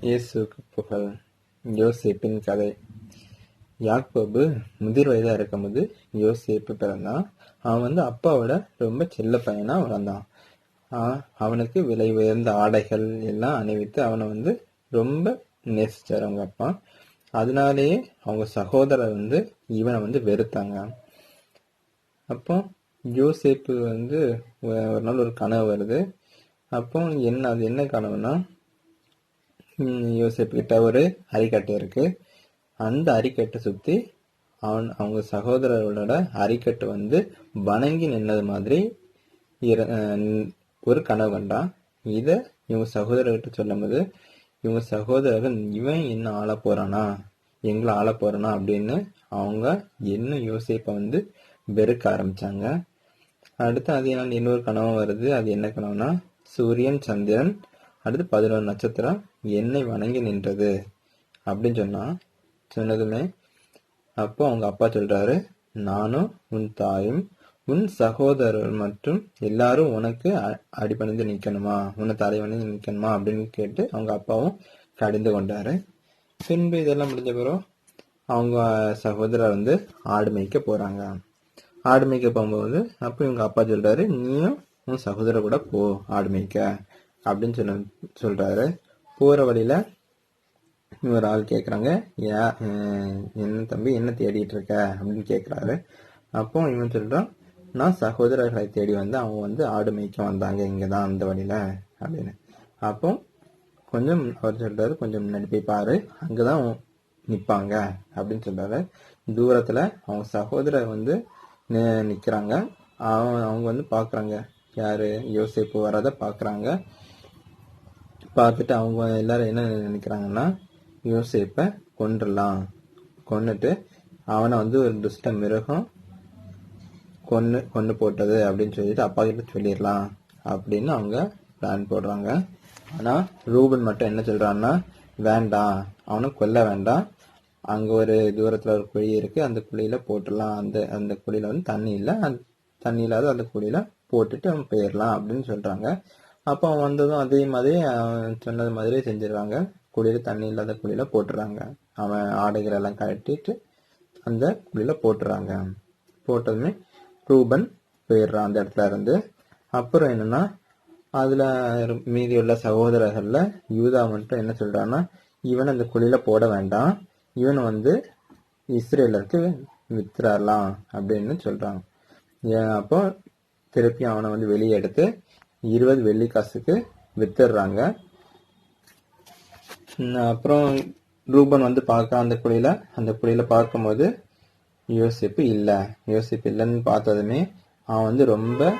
இயேசுவுக்கு புகழ். யோசேப்பின் கதை. யாக்கோபு முதிர் வயதாக இருக்கும்போது யோசேப்பு பிறந்தான். அவன் வந்து அப்பாவோட ரொம்ப செல்ல பையனாக வளர்ந்தான். அவனுக்கு விலை உயர்ந்த ஆடைகள் எல்லாம் அணிவித்து அவனை வந்து ரொம்ப நேசித்தார் அவங்க அப்பா. அதனாலேயே அவங்க சகோதரர் வந்து இவனை வந்து வெறுத்தாங்க. அப்போ யோசேப்பு வந்து ஒரு நாள் ஒரு கனவு வருது. அப்போ என்ன அது என்ன கனவுனா யோசிப்புக்கிட்ட கிட்ட ஒரு அரிக்கட்டை இருக்கு. அந்த அரிக்கட்டை சுற்றி அவன் அவங்க சகோதரர்களோட அரிக்கட்டு வந்து வணங்கி நின்னது மாதிரி ஒரு கனவு கண்டான். இதை இவங்க சகோதரர்கிட்ட சொல்லும்போது இவங்க சகோதரர்கள் இவன் என்ன ஆள போறானா? எங்களை ஆள போறானா? அப்படின்னு அவங்க என்ன யோசிப்பை வந்து வெறுக்க ஆரம்பிச்சாங்க. அடுத்து அது இன்னொரு கனவு வருது. அது என்ன கனவுனா சூரியன் சந்திரன் அடுத்து பதினோரு நட்சத்திரம் என்னை வணங்கி நின்றது அப்படின்னு சொன்னா சொன்னதுமே அப்போ அவங்க அப்பா சொல்றாரு நானும் உன் தாயும் உன் சகோதரர் மற்றும் எல்லாரும் உனக்கு அடிபணிந்து நிற்கணுமா? உன்னை தலைவணிந்து நிற்கணுமா? அப்படின்னு கேட்டு அவங்க அப்பாவும் கடிந்து கொண்டாரு. பின்பு இதெல்லாம் முடிஞ்ச பிறகு அவங்க சகோதரர் வந்து ஆடு மேய்க்க போறாங்க. ஆடு மேய்க்க போகும்போது அப்போ இவங்க அப்பா சொல்றாரு நீயும் உன் சகோதரர் கூட போ ஆடு மேய்க்க அப்படின்னு சொன்ன சொல்றாரு. போகிற வழியில் ஒரு ஆள் கேட்குறாங்க யா என்ன தம்பி என்ன தேடிட்டு இருக்க? அப்படின்னு கேட்குறாரு அப்போ இவன் சொல்கிறான் நான் சகோதரர்களை தேடி வந்து அவங்க வந்து ஆடு மேய்க்க வந்தாங்க இங்கே தான் அந்த வழியில் அப்படின்னு. அப்போ கொஞ்சம் அவர் சொல்கிறாரு கொஞ்சம் முன்னாடி போய் பாரு அங்கதான் நிற்பாங்க அப்படின்னு சொல்கிறாரு தூரத்தில் அவங்க சகோதரர் வந்து நிற்கிறாங்க அவன் அவங்க வந்து பார்க்குறாங்க யார்? யோசிப்பு வராத பார்க்குறாங்க பார்த்துட்டு அவங்க எல்லாரும் என்ன நினைக்கிறாங்கன்னா யோசிப்பை கொண்டுடலாம் கொண்டுட்டு அவனை வந்து ஒரு துஷ்ட மிருகம் கொன்று கொண்டு போட்டது அப்படின்னு சொல்லிட்டு அப்பா கிட்ட சொல்லிடலாம் அப்படின்னு அவங்க பிளான் போடுறாங்க. ஆனால் ரூபன் மட்டும் என்ன சொல்கிறான்னா வேண்டாம் அவனை கொல்ல வேண்டாம். அங்கே ஒரு தூரத்தில் ஒரு குழி இருக்கு அந்த குழியில் போட்டுடலாம். அந்த அந்த குழியில் வந்து தண்ணி இல்லை. தண்ணி இல்லாத அந்த குழியில் போட்டுட்டு அவன் போயிடலாம் அப்படின்னு சொல்கிறாங்க அப்போ அவன் வந்ததும் அதே மாதிரி அவன் சொன்னது மாதிரியே செஞ்சிருவாங்க. குளிர் தண்ணி இல்லாத குழியில போட்டுறாங்க. அவன் ஆடைகள் எல்லாம் கட்டிட்டு அந்த குழியில போட்டுறாங்க. போட்டதுமே ரூபன் போயிடுறான் அந்த இடத்துல இருந்து. அப்புறம் என்னன்னா அதுல மீதியுள்ள மீதி உள்ள சகோதரர்கள்ல யூதா மட்டும் என்ன சொல்றான்னா இவனை அந்த குழியில போட வேண்டாம். இவனை வந்து இஸ்ரேலருக்கு வித்துறலாம் அப்படின்னு சொல்றாங்க. ஏன் அப்போ திருப்பி அவனை வந்து வெளியே எடுத்து இருபது வெள்ளி காசுக்கு வித்துடுறாங்க. அப்புறம் ரூபன் வந்து பார்க்க அந்த குழியில் அந்த குழியில் பார்க்கும்போது யோசிப்பு இல்லை. யோசிப்பு இல்லைன்னு பார்த்ததுமே அவன் வந்து ரொம்ப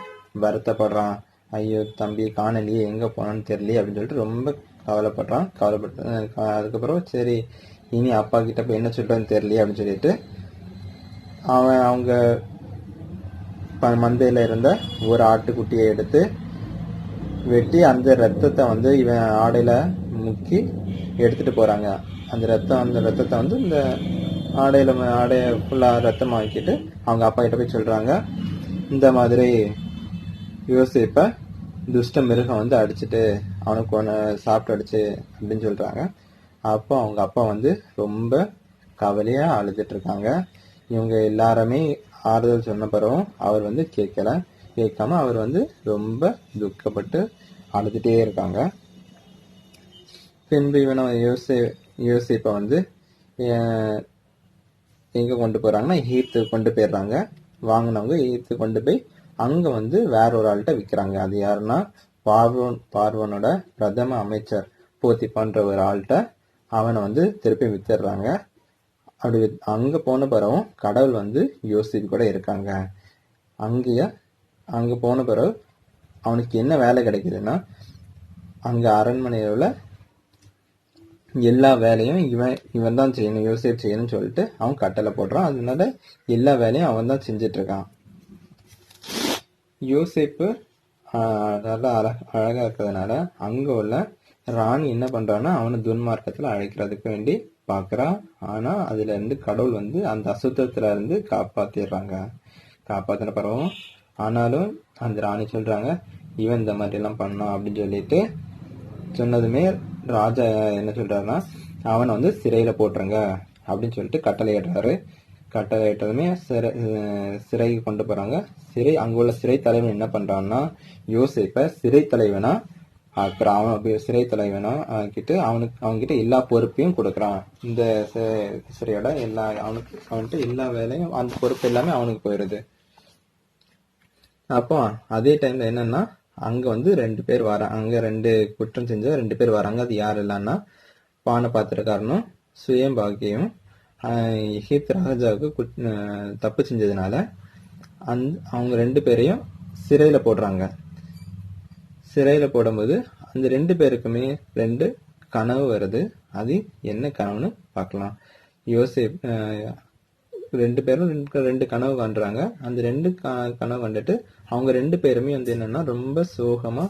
வருத்தப்படுறான். ஐயோ தம்பி காணலையே எங்கே போனான்னு தெரியலையே அப்படின்னு சொல்லிட்டு ரொம்ப கவலைப்படுறான் கவலைப்பட்டு அதுக்கப்புறம் சரி இனி அப்பா கிட்ட போய் என்ன சொல்கிறேன்னு தெரியலையே அப்படின்னு சொல்லிட்டு அவன் அவங்க மந்தையில் இருந்த ஒரு ஆட்டுக்குட்டியை எடுத்து வெட்டி அந்த ரத்தத்தை வந்து இவன் ஆடையில் முக்கி எடுத்துகிட்டு போகிறாங்க அந்த ரத்தம் அந்த ரத்தத்தை வந்து இந்த ஆடையில் ஆடையை ஃபுல்லாக ரத்தம் ரத்தமாக்கிட்டு அவங்க அப்பா கிட்ட போய் சொல்கிறாங்க இந்த மாதிரி யோசிப்பை துஷ்ட மிருகம் வந்து அடிச்சிட்டு அவனுக்கு ஒன்று சாப்பிட்டு அடிச்சு அப்படின்னு சொல்கிறாங்க அப்போ அவங்க அப்பா வந்து ரொம்ப கவலையாக அழுதுட்டு இருக்காங்க. இவங்க எல்லாருமே ஆறுதல் சொன்ன பிறகும் அவர் வந்து கேட்கல. கேட்காம அவர் வந்து ரொம்ப துக்கப்பட்டு அழுதுகிட்டே இருக்காங்க. பின்பு இவனை யோசி யோசிப்பை வந்து எங்கே கொண்டு போகிறாங்கன்னா ஈர்த்து கொண்டு போயிடுறாங்க. வாங்கினவங்க ஈர்த்து கொண்டு போய் அங்கே வந்து வேற ஒரு ஆள்கிட்ட விற்கிறாங்க அது யாருன்னா பார்வோன் பார்வனோட பிரதம அமைச்சர் போத்திப்பான்ற ஒரு ஆள்கிட்ட அவனை வந்து திருப்பி வித்துடுறாங்க. அப்படி வித்- போன பிறகும் கடவுள் வந்து யோசித்து கூட இருக்காங்க. அங்கேயே அங்கே போன பிறகு அவனுக்கு என்ன வேலை கிடைக்குதுன்னா அங்கே அரண்மனையில் உள்ள எல்லா வேலையும் இவன் இவன் தான் செய்யணும் யோசிப் செய்யணும்னு சொல்லிட்டு அவன் கட்டளை போடுறான். அதனால எல்லா வேலையும் அவன் தான் செஞ்சிட்ருக்கான் யோசிப்பு நல்லா அழ அழகாக இருக்கிறதுனால அங்கே உள்ள ராணி என்ன பண்ணுறான்னா அவனை துன்மார்க்கத்தில் அழைக்கிறதுக்கு வேண்டி பார்க்குறான் ஆனால் அதுலேருந்து கடவுள் வந்து அந்த அசுத்தத்தில் இருந்து காப்பாற்றிடுறாங்க காப்பாற்றின பிறகும் ஆனாலும் அந்த ராணி சொல்றாங்க இவன் இந்த மாதிரி எல்லாம் பண்ணான் அப்படின்னு சொல்லிட்டு சொன்னதுமே ராஜா என்ன சொல்றாருன்னா அவனை வந்து சிறையில போட்டுருங்க அப்படின்னு சொல்லிட்டு கட்டளையிடுறாரு கட்டளையிட்டதுமே சிறை சிறைக்கு கொண்டு போறாங்க. சிறை அங்குள்ள சிறை தலைவன் என்ன பண்றான்னா யோசிப்ப சிறை தலைவனா அப்புறம் அவன் அப்படி சிறை தலைவனா கிட்ட அவனுக்கு அவன்கிட்ட எல்லா பொறுப்பையும் கொடுக்குறான். இந்த சிறையோட எல்லா அவனுக்கு அவன்கிட்ட எல்லா வேலையும் அந்த பொறுப்பு எல்லாமே அவனுக்கு போயிடுது. அப்போ அதே டைம்ல என்னன்னா அங்க வந்து ரெண்டு பேர் வராங்க அங்க ரெண்டு குற்றம் செஞ்ச ரெண்டு பேர் வராங்க. அது யார் இல்லைன்னா பானை பாத்திரக்காரனும் சுயம்பாகியும் ஆஹ் எகிப்து ராஜாவுக்கு குட்- தப்பு செஞ்சதுனால அந் அவங்க ரெண்டு பேரையும் சிறையில போடுறாங்க. சிறையில போடும்போது அந்த ரெண்டு பேருக்குமே ரெண்டு கனவு வருது. அது என்ன கனவுன்னு பார்க்கலாம். யோசேப் ரெண்டு பேரும் ரெண்டு ரெண்டு கனவு காண்றாங்க அந்த ரெண்டு க- கனவு கண்டுட்டு அவங்க ரெண்டு பேருமே வந்து என்னன்னா ரொம்ப சோகமா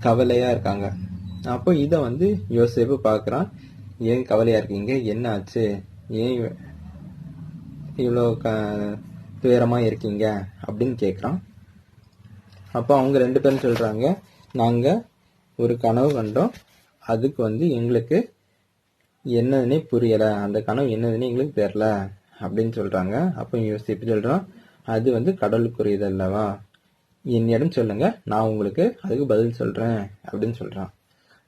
கவலையா இருக்காங்க. அப்போ இதை வந்து யோசிப்பு பார்க்குறான் ஏன் கவலையா இருக்கீங்க? என்ன ஆச்சு ஏன் இவ்வளோ க துயரமா இருக்கீங்க? அப்படின்னு கேட்குறான் அப்போ அவங்க ரெண்டு பேரும் சொல்றாங்க நாங்க ஒரு கனவு கண்டோம். அதுக்கு வந்து எங்களுக்கு என்னதுன்னே புரியல. அந்த கனவு என்னதுன்னு எங்களுக்கு தெரில அப்படின்னு சொல்றாங்க. அப்போ யோசிப்பு சொல்றான் அது வந்து கடவுளுக்குரியது அல்லவா? என்னிடம் சொல்லுங்க நான் உங்களுக்கு அதுக்கு பதில் சொல்றேன் அப்படின்னு சொல்றான்.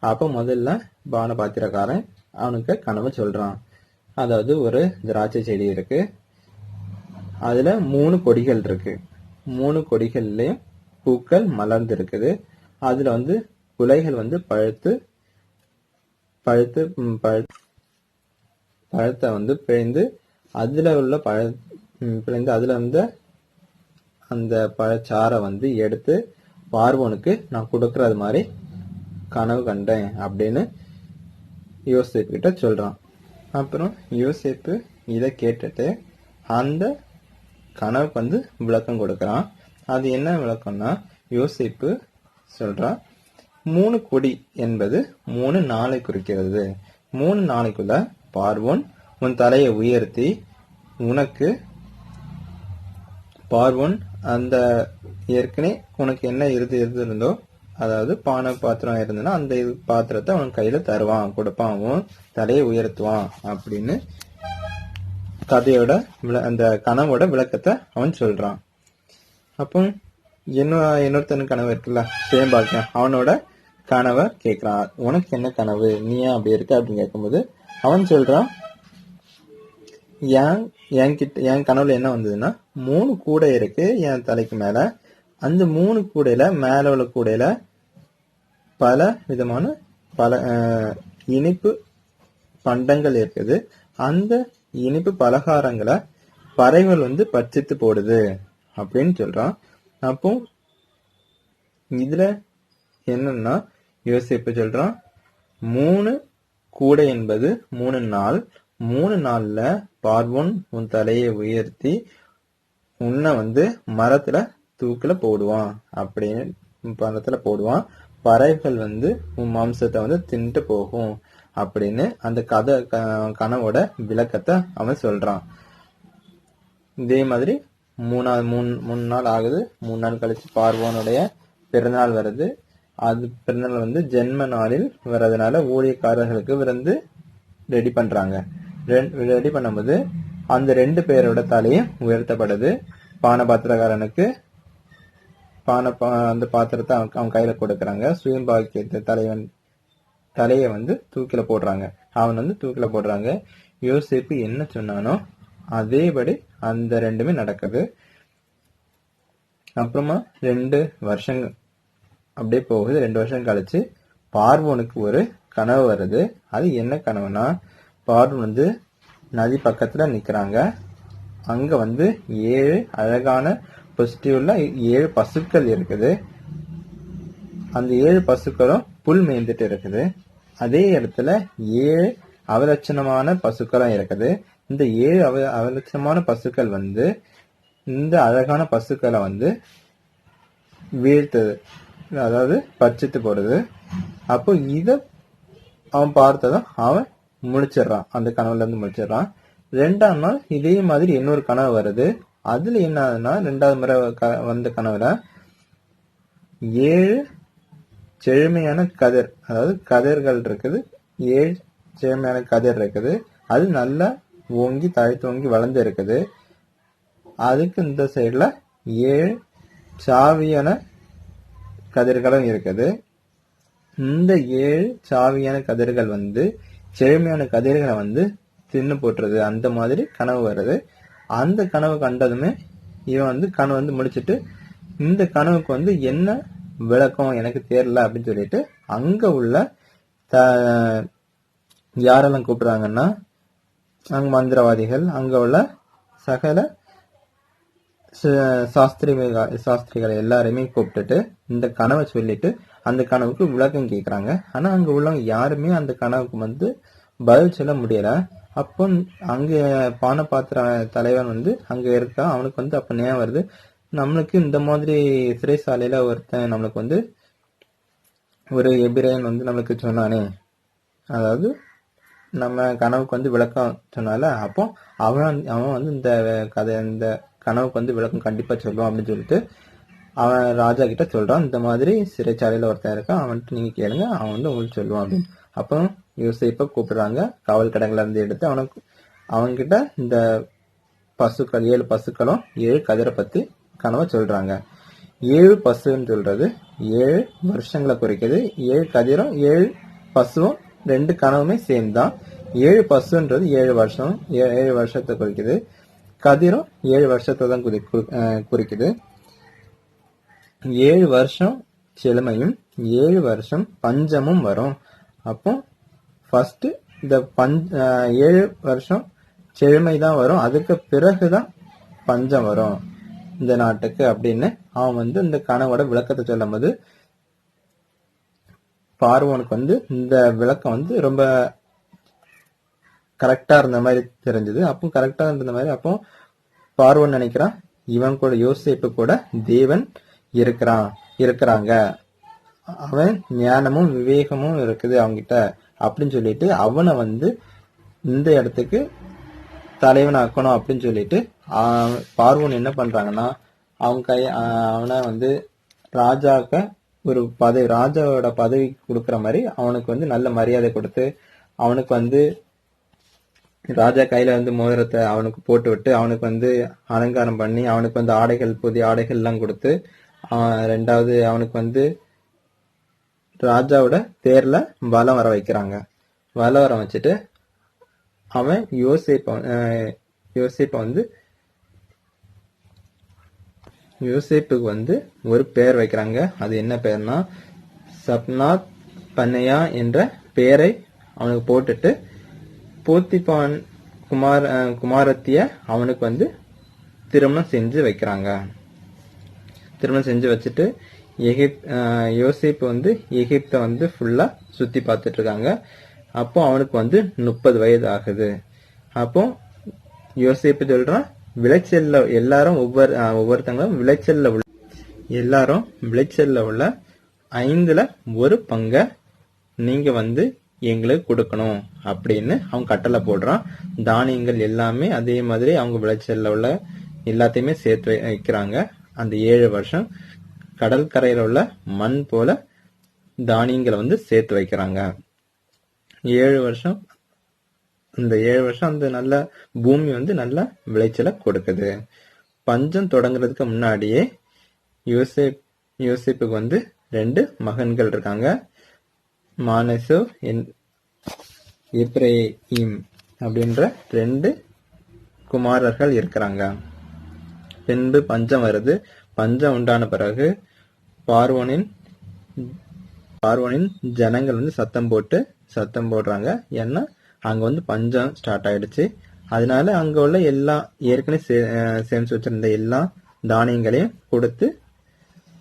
அப்போ முதல்ல பான பாத்திரக்காரன் அவனுக்கு கனவு சொல்றான். அதாவது ஒரு திராட்சை செடி இருக்கு. அதுல மூணு கொடிகள் இருக்கு. மூணு கொடிகள்லயும் பூக்கள் மலர்ந்து இருக்குது அதுல வந்து குலைகள் வந்து பழுத்து பழுத்து ம், பழு- பழத்தை வந்து பிழைந்து அதுல உள்ள பழ பிழைந்து அதுல வந்து அந்த பழச்சாரை வந்து எடுத்து பார்வோனுக்கு நான் கொடுக்கறது மாதிரி கனவு கண்டேன் அப்படின்னு யோசிப்பு கிட்ட சொல்றான். அப்புறம் யோசிப்பு இதை கேட்டுட்டு அந்த கனவுக்கு வந்து விளக்கம் கொடுக்குறான். அது என்ன விளக்கம்னா யோசிப்பு சொல்றான் மூணு கொடி என்பது மூணு நாளை குறிக்கிறது. மூணு நாளைக்குள்ள பார்வோன் உன் தலையை உயர்த்தி உனக்கு பார்வோன் அந்த ஏற்கனவே உனக்கு என்ன இருந்து இருந்தோ அதாவது பானை பாத்திரம் இருந்ததுன்னா அந்த இது பாத்திரத்தை அவன் கையில தருவான் கொடுப்பான் அவன் தலையை உயர்த்துவான் அப்படின்னு கதையோட விள- அந்த கனவோட விளக்கத்தை அவன் சொல்றான். அப்போ என்ன இன்னொருத்தன் கனவு இருக்குல்ல சேம்பாக்கியம் அவனோட கனவை கேட்கிறான் உனக்கு என்ன கனவு? நீ ஏன் அப்படி இருக்க? அப்படின்னு கேட்கும்போது அவன் சொல்றான் என் என்கிட்ட என் கனவுல என்ன வந்ததுன்னா மூணு கூடை இருக்கு என் தலைக்கு மேல. அந்த மூணு கூடையில மேல உள்ள கூடையில பல விதமான பல இனிப்பு பண்டங்கள் இருக்குது. அந்த இனிப்பு பலகாரங்களை பறவைகள் வந்து பட்சித்து போடுது அப்படின்னு சொல்றான். அப்போ இதுல என்னன்னா யோசிப்பு சொல்றான் மூணு கூடை என்பது மூணு நாள் மூணு நாள்ல பார்வோன் உன் தலையை உயர்த்தி உன்னை வந்து மரத்துல தூக்குல போடுவான். அப்படின்னு மரத்துல போடுவான். பறவைகள் வந்து உன் மாம்சத்தை வந்து தின்ட்டு போகும். அப்படின்னு அந்த கதை க- கனவோட விளக்கத்தை அவன் சொல்றான். இதே மாதிரி மூணாவது மூணு மூணு நாள் ஆகுது. மூணு நாள் கழிச்சு பார்வோனுடைய பிறநாள் வருது. அது பிறநாள் வந்து ஜென்ம நாளில் வர்றதுனால ஊழியக்காரர்களுக்கு வந்து ரெடி பண்றாங்க. ரெடி பண்ணும்போது அந்த ரெண்டு பேரோட தலையும் உயர்த்தப்படுது. பானபாத்திரக்காரனுக்கு பானை பா- அந்த பாத்திரத்தை அவன் அவன் கையில கொடுக்கறாங்க. சுயம்பாக்கியத்தை தலைவன் தலையை வந்து தூக்கில போடுறாங்க. அவன் வந்து தூக்கில போடுறாங்க. யோசிப்பு என்ன சொன்னானோ அதேபடி அந்த ரெண்டுமே நடக்குது. அப்புறமா ரெண்டு வருஷம் அப்படியே போகுது. ரெண்டு வருஷம் கழிச்சு பார்வோனுக்கு ஒரு கனவு வருது. அது என்ன கனவுனா பார்வன் வந்து நதி பக்கத்துல நிக்கிறாங்க. அங்க வந்து ஏழு அழகான பொசிட்டிவ்ல ஏழு பசுக்கள் இருக்குது. அந்த ஏழு பசுக்களும் புல் மேய்ந்துட்டு இருக்குது. அதே இடத்துல ஏழு அவலட்சணமான பசுக்களும் இருக்குது. இந்த ஏழு அவ அவலட்சணமான பசுக்கள் வந்து இந்த அழகான பசுக்களை வந்து வீழ்த்துது அதாவது பறிச்சுட்டு போடுது. அப்போ இதை அவன் பார்த்ததும் அவன் முடிச்சிடுறான். அந்த கனவுல இருந்து முடிச்சிடுறான். ரெண்டாம் நாள் இதே மாதிரி இன்னொரு கனவு வருது. அதுல என்ன ஆகுதுன்னா ரெண்டாவது முறை க- வந்த கனவுல ஏழு செழுமையான கதிர் அதாவது கதிர்கள் இருக்குது. ஏழு செழுமையான கதிர் இருக்குது. அது நல்லா ஓங்கி தழைத்தோங்கி வளர்ந்து இருக்குது. அதுக்கு இந்த சைடில் ஏழு சாவியான கதிர்களும் இருக்குது. இந்த ஏழு சாவியான கதிர்கள் வந்து செழுமையான கதிர்களை வந்து தின்னு போட்டுருது அந்த மாதிரி கனவு வருது அந்த கனவு கண்டதுமே இவன் வந்து கனவு வந்து முடிச்சுட்டு இந்த கனவுக்கு வந்து என்ன விளக்கம் எனக்கு தெரியல அப்படின்னு சொல்லிட்டு அங்க உள்ள த யாரெல்லாம் கூப்பிடுறாங்கன்னா அங்க மந்திரவாதிகள் அங்க உள்ள சகல ச- சாஸ்திரிகள் சாஸ்திரிகளை எல்லாருமே கூப்பிட்டுட்டு இந்த கனவை சொல்லிட்டு அந்த கனவுக்கு விளக்கம் கேட்குறாங்க ஆனா அங்க உள்ளவங்க யாருமே அந்த கனவுக்கு வந்து பதில் சொல்ல முடியல. அப்போ அங்க பானபாத்திர தலைவன் வந்து அங்க இருக்கா? அவனுக்கு வந்து அப்போ ஞாபகம் வருது. நம்மளுக்கு இந்த மாதிரி சிறைசாலையில ஒருத்தன் நம்மளுக்கு வந்து ஒரு எபிரேன் வந்து நம்மளுக்கு சொன்னானே. அதாவது நம்ம கனவுக்கு வந்து விளக்கம் சொன்னால அப்போ அவன் அவன் வந்து இந்த கதை இந்த கனவுக்கு வந்து விளக்கம் கண்டிப்பா சொல்லுவான் அப்படின்னு சொல்லிட்டு அவன் ராஜா கிட்ட சொல்றான். இந்த மாதிரி சிறைச்சாலையில ஒருத்தன் இருக்கான். அவன்கிட்ட நீங்க கேளுங்க. அவன் வந்து உங்களுக்கு சொல்லுவான் அப்படின்னு. அப்போ யோசிப்ப கூப்பிடுறாங்க. காவல் கடைகள்ல இருந்து எடுத்து அவனுக்கு அவன்கிட்ட இந்த பசுக்கள் ஏழு பசுக்களும் ஏழு கதிரை பத்தி கனவை சொல்றாங்க. ஏழு பசுன்னு சொல்றது ஏழு வருஷங்களை குறிக்குது. ஏழு கதிரும் ஏழு பசுவும் ரெண்டு கனவுமே சேம் தான். ஏழு பசுன்றது ஏழு வருஷம் ஏ- ஏழு வருஷத்தை குறிக்குது. கதிரும் ஏழு வருஷத்தை தான் குறி- குறிக்குது. ஏழு வருஷம் செழுமையும் ஏழு வருஷம் பஞ்சமும் வரும். அப்போ ஃபர்ஸ்ட் இந்த பஞ்ச ஏழு வருஷம் செழுமை தான் வரும். அதுக்கு பிறகுதான் பஞ்சம் வரும் இந்த நாட்டுக்கு அப்படின்னு அவன் வந்து இந்த கனவோட விளக்கத்தை சொல்லும் போது பார்வனுக்கு வந்து இந்த விளக்கம் வந்து ரொம்ப கரெக்டா இருந்த மாதிரி தெரிஞ்சது. அப்போ கரெக்டா இருந்த மாதிரி அப்போ பார்வன் நினைக்கிறான் இவன் கூட யோசிப்பு கூட தேவன் இருக்கிறான் இருக்கிறாங்க. அவன் ஞானமும் விவேகமும் இருக்குது அவங்கிட்ட அப்படின்னு சொல்லிட்டு அவனை வந்து இந்த இடத்துக்கு தலைவனாக்கணும் அப்படின்னு சொல்லிட்டு பார்வன் என்ன பண்றாங்கன்னா அவன் கை அவனை வந்து ராஜாக்க ஒரு பதவி ராஜாவோட பதவி கொடுக்குற மாதிரி அவனுக்கு வந்து நல்ல மரியாதை கொடுத்து அவனுக்கு வந்து ராஜா கையில வந்து மோதிரத்தை அவனுக்கு போட்டு விட்டு அவனுக்கு வந்து அலங்காரம் பண்ணி அவனுக்கு வந்து ஆடைகள் புதிய ஆடைகள் எல்லாம் கொடுத்து ரெண்டாவது அவனுக்கு வந்து ராஜாவோட தேர்ல வலம் வர வைக்கிறாங்க. வலம் வர வச்சுட்டு அவன் யோசிப்ப யோசிப்ப வந்து யோசேப்புக்கு வந்து ஒரு பெயர் வைக்கிறாங்க. அது என்ன பெயர்னா சப்னாத் பண்ணையா என்ற பெயரை அவனுக்கு போட்டுட்டு போத்திபான் குமார் குமாரத்திய அவனுக்கு வந்து திருமணம் செஞ்சு வைக்கிறாங்க. திருமணம் செஞ்சு வச்சுட்டு எகிப் யோசிப்பு வந்து எகிப்தை வந்து ஃபுல்லா சுத்தி பார்த்துட்டு இருக்காங்க அப்போ அவனுக்கு வந்து முப்பது வயது ஆகுது அப்போ யோசிப்பு சொல்றான் விளைச்சல்ல எல்லாரும் ஒவ்வொரு ஒவ்வொருத்தங்களும் விளைச்சல்ல உள்ள எல்லாரும் விளைச்சல்ல உள்ள ஐந்துல ஒரு பங்க நீங்க வந்து எங்களுக்கு கொடுக்கணும். அப்படின்னு அவங்க கட்டளை போடுறான். தானியங்கள் எல்லாமே அதே மாதிரி அவங்க விளைச்சல்ல உள்ள எல்லாத்தையுமே சேர்த்து வை- வைக்கிறாங்க. அந்த ஏழு வருஷம் கடற்கரையில உள்ள மண் போல தானியங்களை வந்து சேர்த்து வைக்கிறாங்க. ஏழு வருஷம் இந்த ஏழு வருஷம் அந்த நல்ல பூமி வந்து நல்ல விளைச்சலை கொடுக்குது. பஞ்சம் தொடங்குறதுக்கு முன்னாடியே யூசேப் யோசேப்புக்கு வந்து ரெண்டு மகன்கள் இருக்காங்க. மானசு இப்ரேயிம் அப்படின்ற ரெண்டு குமாரர்கள் இருக்கிறாங்க. பின்பு பஞ்சம் வருது. பஞ்சம் உண்டான பிறகு பார்வனின் பார்வனின் ஜனங்கள் வந்து சத்தம் போட்டு சத்தம் போடுறாங்க. ஏன்னா அங்க வந்து பஞ்சம் ஸ்டார்ட் ஆயிடுச்சு. அதனால அங்க உள்ள எல்லா ஏற்கனவே சே- சேமிச்சு வச்சிருந்த எல்லா தானியங்களையும் கொடுத்து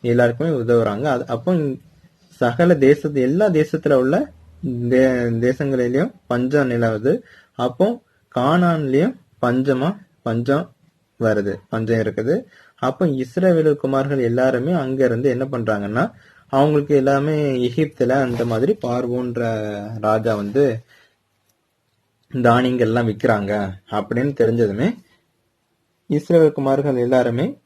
எல்லாருக்குமே உதவுறாங்க. அது அப்போ சகல தேசத்து எல்லா தேசத்துல உள்ள தேசங்களிலயும் பஞ்சம் நிலவுது. அப்போ கானான்லயும் பஞ்சமா பஞ்சம் வருது. பஞ்சம் இருக்குது. அப்போ இஸ்ரேவேலு குமார்கள் எல்லாருமே அங்க இருந்து என்ன பண்றாங்கன்னா அவங்களுக்கு எல்லாமே எகிப்துல அந்த மாதிரி பார்வோன்ற ராஜா வந்து தானியங்கள் எல்லாம் விக்கிறாங்க அப்படின்னு தெரிஞ்சதுமே இஸ்ரவேல் குமார்கள் எல்லாருமே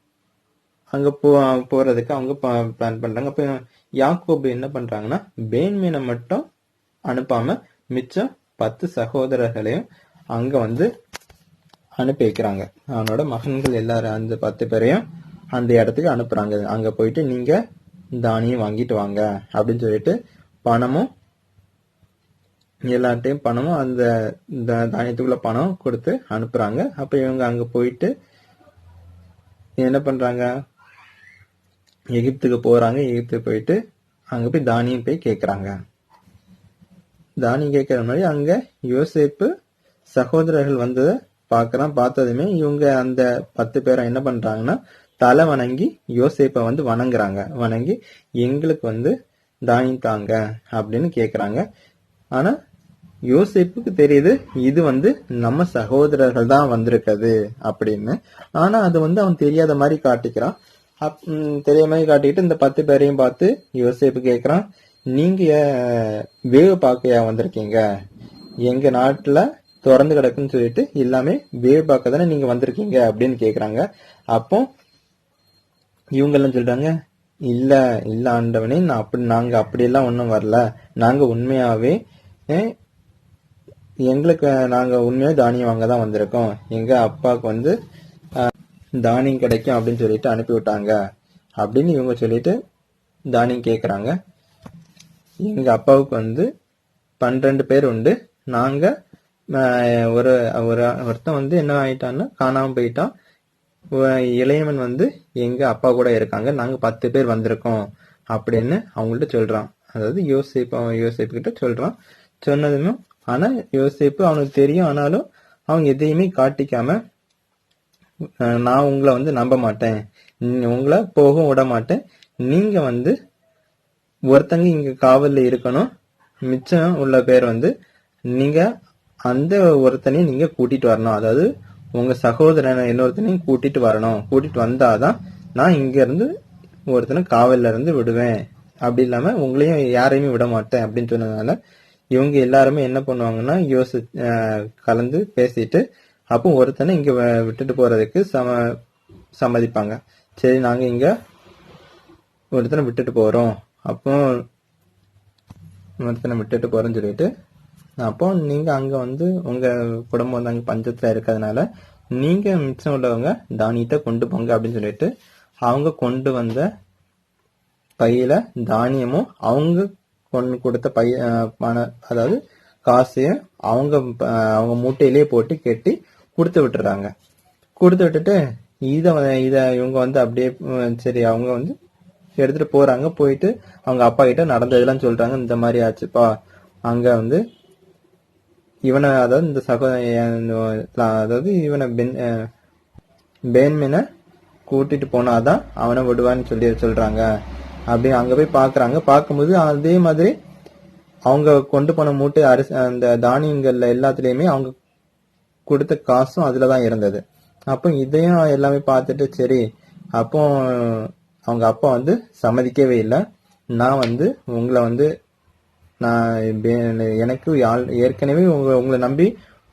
அங்க போ போறதுக்கு அவங்க பிளான் பண்றாங்க. அப்ப யாக்கோபு என்ன பண்றாங்கன்னா பேன்மீனை மட்டும் அனுப்பாம மிச்சம் பத்து சகோதரர்களையும் அங்க வந்து அனுப்பி வைக்கிறாங்க. அவனோட மகன்கள் எல்லாரும் அந்த பத்து பேரையும் அந்த இடத்துக்கு அனுப்புறாங்க. அங்க போயிட்டு நீங்க தானியம் வாங்கிட்டு வாங்க அப்படின்னு சொல்லிட்டு பணமும் எல்லார்ட்டையும் பணமும் அந்த தானியத்துக்குள்ள பணம் கொடுத்து அனுப்புறாங்க. அப்ப இவங்க அங்க போயிட்டு என்ன பண்றாங்க? எகிப்துக்கு போறாங்க. எகிப்துக்கு போயிட்டு அங்க போய் தானியம் போய் கேக்குறாங்க. தானியம் கேட்கற மாதிரி அங்க யோசேப்பு சகோதரர்கள் வந்ததை பார்க்கறான் பார்த்ததுமே இவங்க அந்த பத்து பேரை என்ன பண்றாங்கன்னா தலை வணங்கி யோசேப்பை வந்து வணங்குறாங்க. வணங்கி எங்களுக்கு வந்து தானியம் தாங்க அப்படின்னு கேக்குறாங்க. ஆனா யோசிப்புக்கு தெரியுது இது வந்து நம்ம சகோதரர்கள் தான் வந்திருக்குது அப்படின்னு. ஆனா அது வந்து அவன் தெரியாத மாதிரி காட்டிக்கிறான். அப்- தெரியாத மாதிரி காட்டிக்கிட்டு இந்த பத்து பேரையும் பார்த்து யோசிப்பு கேட்குறான் நீங்க வேவு பார்க்கையா வந்திருக்கீங்க? எங்க நாட்டுல திறந்து கிடக்குன்னு சொல்லிட்டு எல்லாமே வேவு பார்க்க தானே நீங்க வந்திருக்கீங்க அப்படின்னு கேக்குறாங்க. அப்போ இவங்க எல்லாம் சொல்றாங்க இல்ல இல்ல ஆண்டவனே நான் அப்படி நாங்க அப்படியெல்லாம் ஒண்ணும் வரல. நாங்க உண்மையாவே எங்களுக்கு நாங்க உண்மையா தானியம் வாங்க தான் வந்திருக்கோம். எங்க அப்பாவுக்கு வந்து தானியம் கிடைக்கும் அப்படின்னு சொல்லிட்டு அனுப்பி விட்டாங்க அப்படின்னு இவங்க சொல்லிட்டு தானியம் கேக்குறாங்க. எங்கள் அப்பாவுக்கு வந்து பன்னிரெண்டு பேர் உண்டு. நாங்கள் ஒரு ஒரு ஒருத்தன் வந்து என்ன ஆயிட்டான்னா காணாமல் போயிட்டான். இளையவன் வந்து எங்கள் அப்பா கூட இருக்காங்க. நாங்கள் பத்து பேர் வந்திருக்கோம் அப்படின்னு அவங்கள்ட்ட சொல்கிறான் அதாவது யோசிப்பு அவன் யோசிப்பு கிட்ட சொல்கிறான் சொன்னதுமே ஆனால் யோசிப்பு அவனுக்கு தெரியும். ஆனாலும் அவங்க எதையுமே காட்டிக்காம நான் உங்களை வந்து நம்ப மாட்டேன். உங்களை போகவும் விட மாட்டேன். நீங்கள் வந்து ஒருத்தங்க இங்க காவல்ல இருக்கணும். மிச்சம் உள்ள பேர் வந்து நீங்க அந்த ஒருத்தனையும் நீங்க கூட்டிட்டு வரணும். அதாவது உங்க சகோதரனை இன்னொருத்தனையும் கூட்டிட்டு வரணும். கூட்டிட்டு வந்தாதான் நான் இங்க இருந்து ஒருத்தனை காவல்ல இருந்து விடுவேன். அப்படி இல்லாம உங்களையும் யாரையுமே விட மாட்டேன் அப்படின்னு சொன்னதுனால இவங்க எல்லாருமே என்ன பண்ணுவாங்கன்னா யோசி கலந்து பேசிட்டு அப்போ ஒருத்தனை இங்க விட்டுட்டு போறதுக்கு சம சம்மதிப்பாங்க. சரி நாங்க இங்க ஒருத்தனை விட்டுட்டு போறோம். அப்போ ஒருத்தனை விட்டுட்டு போறேன்னு சொல்லிட்டு அப்போ நீங்க அங்க வந்து உங்க குடும்பம் வந்து அங்கே பஞ்சத்துல இருக்கிறதுனால நீங்க மிச்சம் உள்ளவங்க தானியத்தை கொண்டு போங்க அப்படின்னு சொல்லிட்டு அவங்க கொண்டு வந்த பையில தானியமும் அவங்க கொண்டு கொடுத்த பை பண அதாவது காசையும் அவங்க அவங்க மூட்டையிலேயே போட்டு கட்டி கொடுத்து விட்டுறாங்க. கொடுத்து விட்டுட்டு இதை இதை இவங்க வந்து அப்படியே சரி அவங்க வந்து எடுத்துட்டு போறாங்க. போயிட்டு அவங்க அப்பா கிட்ட நடந்ததெல்லாம் சொல்றாங்க. இந்த மாதிரி ஆச்சுப்பா. அங்க வந்து இவனை அதாவது இந்த சகோதர அதாவது இவனை பென் பேன்மேனை பேன்மினை கூட்டிட்டு போனாதான் அவனை விடுவான்னு சொல்லி சொல்றாங்க. அப்படி அங்க போய் பாக்குறாங்க. பார்க்கும்போது அதே மாதிரி அவங்க கொண்டு போன மூட்டை அரிசி அந்த தானியங்கள்ல எல்லாத்துலயுமே அவங்க கொடுத்த காசும் அதுலதான் இருந்தது. அப்போ இதையும் எல்லாமே பார்த்துட்டு சரி அப்போ அவங்க அப்பா வந்து சம்மதிக்கவே இல்லை. நான் வந்து உங்களை வந்து நான் எனக்கு ஏற்கனவே உங்களை உங்களை நம்பி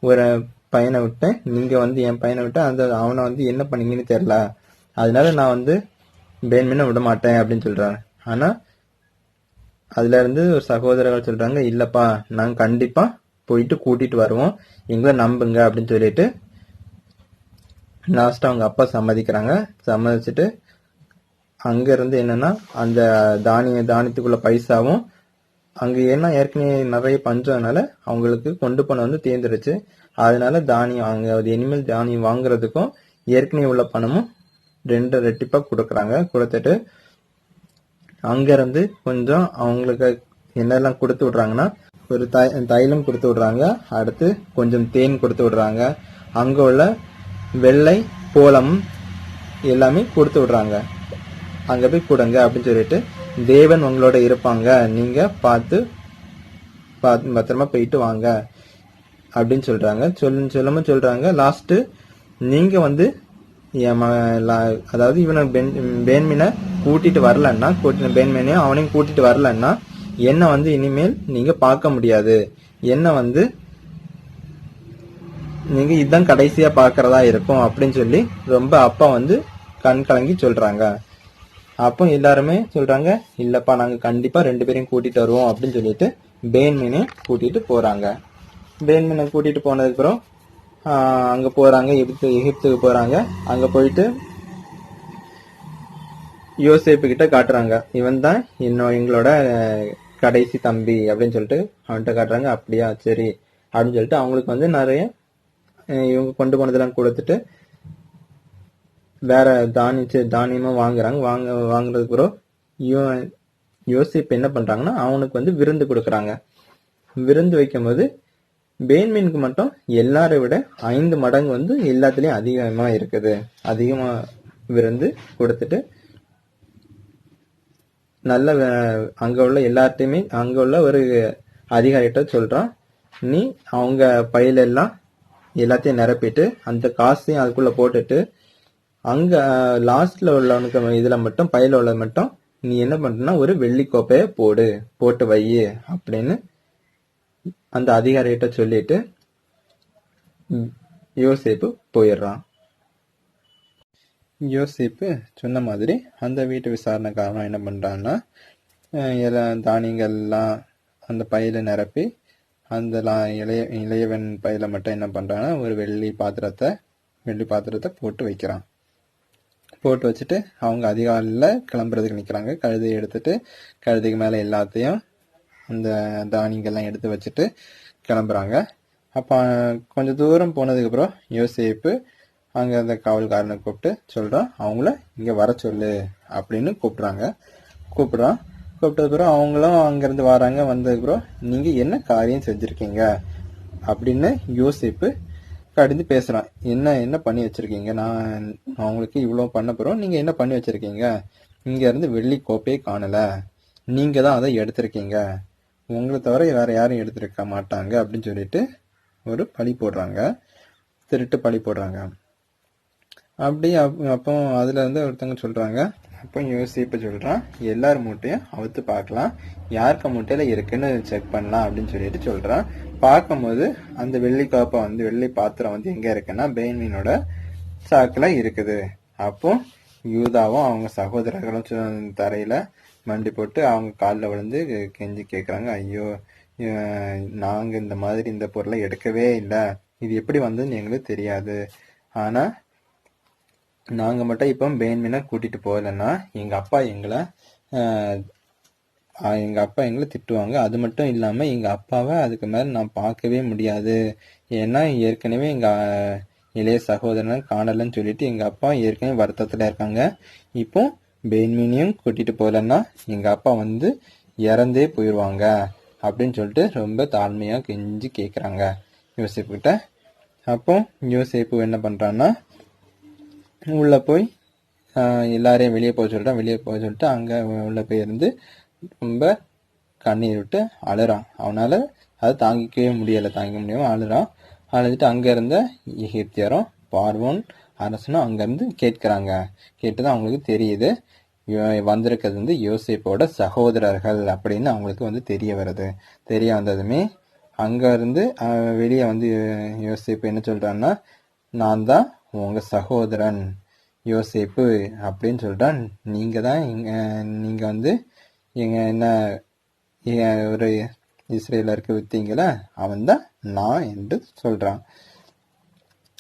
ஒரு பையனை விட்டேன். நீங்கள் வந்து என் பையனை விட்டு அந்த அவனை வந்து என்ன பண்ணீங்கன்னு தெரில அதனால நான் வந்து பேன்மீனை விட மாட்டேன் அப்படின்னு சொல்கிறாங்க ஆனால் அதுலேருந்து ஒரு சகோதரர்கள் சொல்கிறாங்க இல்லைப்பா நாங்கள் கண்டிப்பாக போயிட்டு கூட்டிட்டு வருவோம். எங்களை நம்புங்க அப்படின்னு சொல்லிட்டு லாஸ்ட்டாக அவங்க அப்பா சம்மதிக்கிறாங்க. சம்மதிச்சுட்டு அங்கேருந்து என்னன்னா அந்த தானிய தானியத்துக்குள்ள பைசாவும் அங்கே ஏன்னா ஏற்கனவே நிறைய பஞ்சம்னால அவங்களுக்கு கொண்டு பணம் வந்து தேர்ந்துருச்சு அதனால தானியம் அங்கே அது இனிமேல் தானியம் வாங்குறதுக்கும் ஏற்கனவே உள்ள பணமும் ரெண்டு ரெட்டிப்பாக கொடுக்குறாங்க. கொடுத்துட்டு அங்கேருந்து கொஞ்சம் அவங்களுக்கு என்னெல்லாம் கொடுத்து விடுறாங்கன்னா ஒரு தை- தைலம் கொடுத்து விடுறாங்க. அடுத்து கொஞ்சம் தேன் கொடுத்து விடுறாங்க. அங்கே உள்ள வெள்ளை கோலம் எல்லாமே கொடுத்து விடுறாங்க. அங்க போய் கொடுங்க அப்படின்னு சொல்லிட்டு தேவன் உங்களோட இருப்பாங்க. நீங்க பார்த்து பார்த்து பத்திரமா போயிட்டு வாங்க அப்படின்னு சொல்றாங்க. சொல் சொல்லாம சொல்றாங்க. லாஸ்ட் நீங்க வந்து என் ம- லா- அதாவது இவனை பென் பேன்மினை கூட்டிட்டு வரலன்னா கூட்டின பேன்மேனையும் அவனையும் கூட்டிட்டு வரலன்னா என்ன வந்து இனிமேல் நீங்க பார்க்க முடியாது. என்ன வந்து நீங்க இதுதான் கடைசியா பாக்குறதா இருக்கும் அப்படின்னு சொல்லி ரொம்ப அப்பா வந்து கண் கலங்கி சொல்றாங்க. அப்போ எல்லாருமே சொல்றாங்க இல்லப்பா நாங்க கண்டிப்பா ரெண்டு பேரையும் கூட்டிட்டு வருவோம் அப்படின்னு சொல்லிட்டு பேன்மீனை கூட்டிட்டு போறாங்க. பேன்மீனை கூட்டிட்டு போனதுக்கு அப்புறம் அங்க போறாங்க எகிப்து எகிப்துக்கு போறாங்க. அங்க போயிட்டு யோசேப்பு கிட்ட காட்டுறாங்க. இவன் தான் இன்னும் எங்களோட கடைசி தம்பி அப்படின்னு சொல்லிட்டு அவன்கிட்ட காட்டுறாங்க. அப்படியா சரி அப்படின்னு சொல்லிட்டு அவங்களுக்கு வந்து நிறைய இவங்க கொண்டு போனதெல்லாம் கொடுத்துட்டு வேற தானிச்சு தானியமும் வாங்குறாங்க. வாங்க வாங்குறதுக்கு அப்புறம் யோ- யோசிப்பு என்ன பண்றாங்கன்னா அவனுக்கு வந்து விருந்து கொடுக்குறாங்க. விருந்து வைக்கும்போது பேன்மீனுக்கு மட்டும் எல்லாரை விட ஐந்து மடங்கு வந்து எல்லாத்துலயும் அதிகமா இருக்குது. அதிகமா விருந்து கொடுத்துட்டு நல்ல வே- அங்க உள்ள எல்லார்ட்டையுமே அங்க உள்ள ஒரு அதிகாரிகிட்ட சொல்றான் நீ அவங்க பையில எல்லாம் எல்லாத்தையும் நிரப்பிட்டு அந்த காசையும் அதுக்குள்ள போட்டுட்டு அங்க லாஸ்ட்ல உள்ளவனுக்கு இதுல மட்டும் பையில உள்ள மட்டும் நீ என்ன பண்றனா ஒரு வெள்ளி கோப்பைய போடு போட்டு வை அப்படின்னு அந்த அதிகாரிகிட்ட சொல்லிட்டு யோசிப்பு போயிடுறான். யோசிப்பு சொன்ன மாதிரி அந்த வீட்டு விசாரணைக்காரன் என்ன பண்றான்னா அஹ் எல்லா தானியங்கள்லாம் அந்த பையில நிரப்பி அந்த இளைய இளையவன் பையில மட்டும் என்ன பண்றான்னா ஒரு வெள்ளி பாத்திரத்தை வெள்ளி பாத்திரத்தை போட்டு வைக்கிறான். போட்டு வச்சுட்டு அவங்க அதிகாலையில் கிளம்புறதுக்கு நிற்கிறாங்க கழுதையை எடுத்துட்டு கழுதைக்கு மேலே எல்லாத்தையும் அந்த தானியங்கள்லாம் எடுத்து வச்சுட்டு கிளம்புறாங்க. அப்போ கொஞ்சம் தூரம் போனதுக்கப்புறம் யோசிப்பு அங்கே அந்த காவல்காரனை கூப்பிட்டு சொல்கிறான் அவங்கள இங்கே வர சொல்லு அப்படின்னு கூப்பிட்றாங்க. கூப்பிட்றான். கூப்பிட்டதுக்கப்புறம் அவங்களும் அங்கேருந்து வராங்க. வந்ததுக்கப்புறம் நீங்கள் என்ன காரியம் செஞ்சுருக்கீங்க? அப்படின்னு யோசிப்பு கடிந்து பேசுகிறான் என்ன என்ன பண்ணி வச்சிருக்கீங்க? நான் அவங்களுக்கு இவ்வளோ பண்ண போகிறோம் நீங்கள் என்ன பண்ணி வச்சுருக்கீங்க? இங்கேருந்து வெள்ளி கோப்பையே காணலை. நீங்கள் தான் அதை எடுத்திருக்கீங்க. உங்களை தவிர வேறு யாரும் எடுத்திருக்க மாட்டாங்க அப்படின்னு சொல்லிட்டு ஒரு பழி போடுறாங்க. திருட்டு பழி போடுறாங்க. அப்படி அப்- அப்போ அதில் இருந்து ஒருத்தவங்க சொல்கிறாங்க அப்போ யோசிப்பு சொல்கிறான் எல்லார் மூட்டையும் அவுத்து பார்க்கலாம் யாருக்கு மூட்டையில் இருக்குன்னு செக் பண்ணலாம் அப்படின்னு சொல்லிட்டு சொல்கிறான் பார்க்கும்போது அந்த வெள்ளி காப்பை வந்து வெள்ளி பாத்திரம் வந்து எங்கே இருக்குன்னா பெயின்மீனோட சாக்கில் இருக்குது. அப்போ யூதாவும் அவங்க சகோதரர்களும் தரையில் மண்டி போட்டு அவங்க காலில் விழுந்து கெஞ்சி கேட்குறாங்க ஐயோ நாங்கள் இந்த மாதிரி இந்த பொருளை எடுக்கவே இல்லை. இது எப்படி வந்ததுன்னு எங்களுக்கு தெரியாது. ஆனால் நாங்கள் மட்டும் இப்போ பெயின்மீனை கூட்டிகிட்டு போகலன்னா எங்கள் அப்பா எங்களை எங்கள் அப்பா எங்களை திட்டுவாங்க. அது மட்டும் இல்லாமல் எங்கள் அப்பாவை அதுக்கு மேலே நான் பார்க்கவே முடியாது. ஏன்னா ஏற்கனவே எங்கள் இளைய சகோதரனை காணலன்னு சொல்லிட்டு எங்கள் அப்பா ஏற்கனவே வருத்தத்தில் இருக்காங்க. இப்போ பெயின்மீனையும் கூட்டிகிட்டு போகலன்னா எங்கள் அப்பா வந்து இறந்தே போயிடுவாங்க அப்படின்னு சொல்லிட்டு ரொம்ப தாழ்மையாக கெஞ்சி கேட்குறாங்க யோசிப்பு கிட்ட அப்போ யோசிப்பு என்ன பண்ணுறான்னா உள்ளே போய் எல்லாரையும் வெளியே போக சொல்லிட்டான் வெளியே போக சொல்லிட்டு அங்கே உள்ளே போய் இருந்து ரொம்ப கண்ணீர் விட்டு அழுறான். அவனால் அதை தாங்கிக்கவே முடியலை தாங்கிக்க முடியாமல் அழுறான். அழுதுட்டு அங்கே இருந்த எகிப்தியரும் பார்வோன் அரசனும் அங்கேருந்து கேட்குறாங்க. கேட்டு தான் அவங்களுக்கு தெரியுது. வந்திருக்கிறது வந்து யோசிப்போட சகோதரர்கள் அப்படின்னு அவங்களுக்கு வந்து தெரிய வருது. தெரிய வந்ததுமே அங்கேருந்து வெளியே வந்து யோசிப்பு என்ன சொல்கிறான்னா நான் தான் உங்கள் சகோதரன் யோசிப்பு அப்படின்னு சொல்கிறான் நீங்கள் தான் இங்க நீங்கள் வந்து எங்கள் என்ன எ- ஒரு இஸ்ரேலருக்கு வித்தீங்கள? அவன் தான் நான் என்று சொல்கிறான்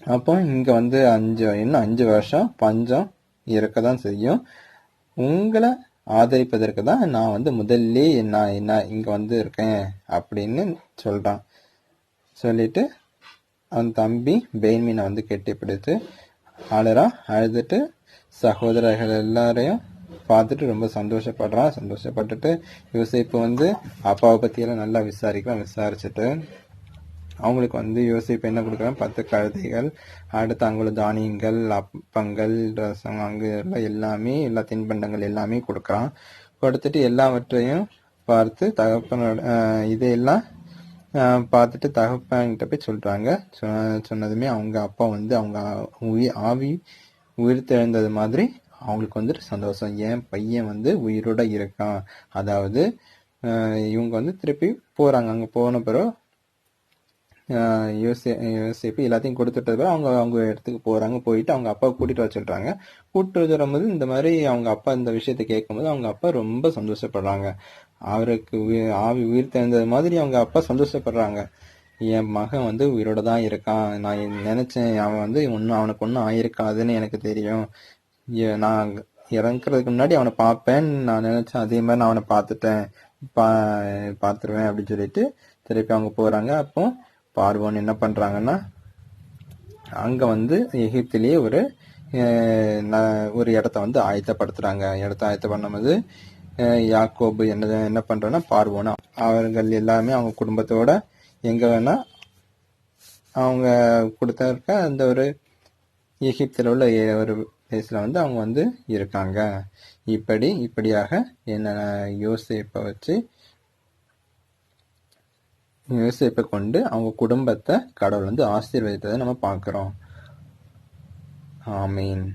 அப்போ இங்கே வந்து அஞ்சு இன்னும் அஞ்சு வருஷம் பஞ்சம் இருக்க தான் செய்யும். உங்களை ஆதரிப்பதற்கு தான் நான் வந்து முதல்ல நான் என்ன இங்கே வந்து இருக்கேன் அப்படின்னு சொல்கிறான் சொல்லிட்டு அவன் தம்பி பெயின்மீனை வந்து கெட்டி பிடித்து அழுதுட்டு சகோதரர்கள் எல்லாரையும் பார்த்துட்டு ரொம்ப சந்தோஷப்படுறான் சந்தோஷப்பட்டுட்டு யோசிப்பு வந்து அப்பாவை பற்றியெல்லாம் நல்லா விசாரிக்கிறான் விசாரிச்சுட்டு அவங்களுக்கு வந்து யோசிப்பு என்ன கொடுக்குறான் பத்து கழுதைகள் அடுத்து அவங்களோட தானியங்கள் அப்பங்கள் ரசம் அங்கே எல்லாமே எல்லா தின்பண்டங்கள் எல்லாமே கொடுக்குறான் கொடுத்துட்டு எல்லாவற்றையும் பார்த்து தகப்பனோட இதையெல்லாம் பார்த்துட்டு தகப்பன்கிட்ட போய் சொல்றாங்க. சொன்னதுமே அவங்க அப்பா வந்து அவங்க உயிர் ஆவி உயிர் தெழுந்தது மாதிரி அவங்களுக்கு வந்துட்டு சந்தோஷம். என் பையன் வந்து உயிரோட இருக்கான். அதாவது இவங்க வந்து திருப்பி போறாங்க. அங்க போன பிறகு ஆஹ் யோசே எல்லாத்தையும் கொடுத்துட்டது பிறகு அவங்க அவங்க இடத்துக்கு போறாங்க. போயிட்டு அவங்க அப்பா கூட்டிட்டு வர சொல்றாங்க. கூட்டிட்டு வரும்போது இந்த மாதிரி அவங்க அப்பா இந்த விஷயத்த கேட்கும்போது அவங்க அப்பா ரொம்ப சந்தோஷப்படுறாங்க. அவருக்கு உயி- ஆவி உயிர் தெரிந்தது மாதிரி அவங்க அப்பா சந்தோஷப்படுறாங்க. என் மகன் வந்து உயிரோட தான் இருக்கான். நான் நினைச்சேன் அவன் வந்து ஒன்றும் அவனுக்கு ஒன்றும் ஆயிருக்காதுன்னு எனக்கு தெரியும். நான் இறங்குறதுக்கு முன்னாடி அவனை பார்ப்பேன்னு நான் நினைச்சேன் அதே மாதிரி நான் அவனை பார்த்துட்டேன். பா பார்த்துருவேன் அப்படின்னு சொல்லிட்டு திருப்பி அவங்க போகிறாங்க அப்போ பார்வோன் என்ன பண்ணுறாங்கன்னா அங்கே வந்து எகிப்திலேயே ஒரு ந- ஒரு இடத்த வந்து ஆயத்தப்படுத்துகிறாங்க இடத்த ஆயத்த பண்ணும்போது யாக்கோபு என்ன என்ன பண்ணுறோன்னா பார்வோனா. அவர்கள் எல்லாமே அவங்க குடும்பத்தோட எங்கே வேணால் அவங்க கொடுத்திருக்க அந்த ஒரு எகிப்தில் உள்ள ஏ- ஒரு பிளேஸில் வந்து அவங்க வந்து இருக்காங்க. இப்படி இப்படியாக என்ன யோசிப்பை வச்சு யோசிப்பை கொண்டு அவங்க குடும்பத்தை கடவுள் வந்து ஆசீர்வதித்ததை நம்ம பார்க்குறோம். ஆமீன்.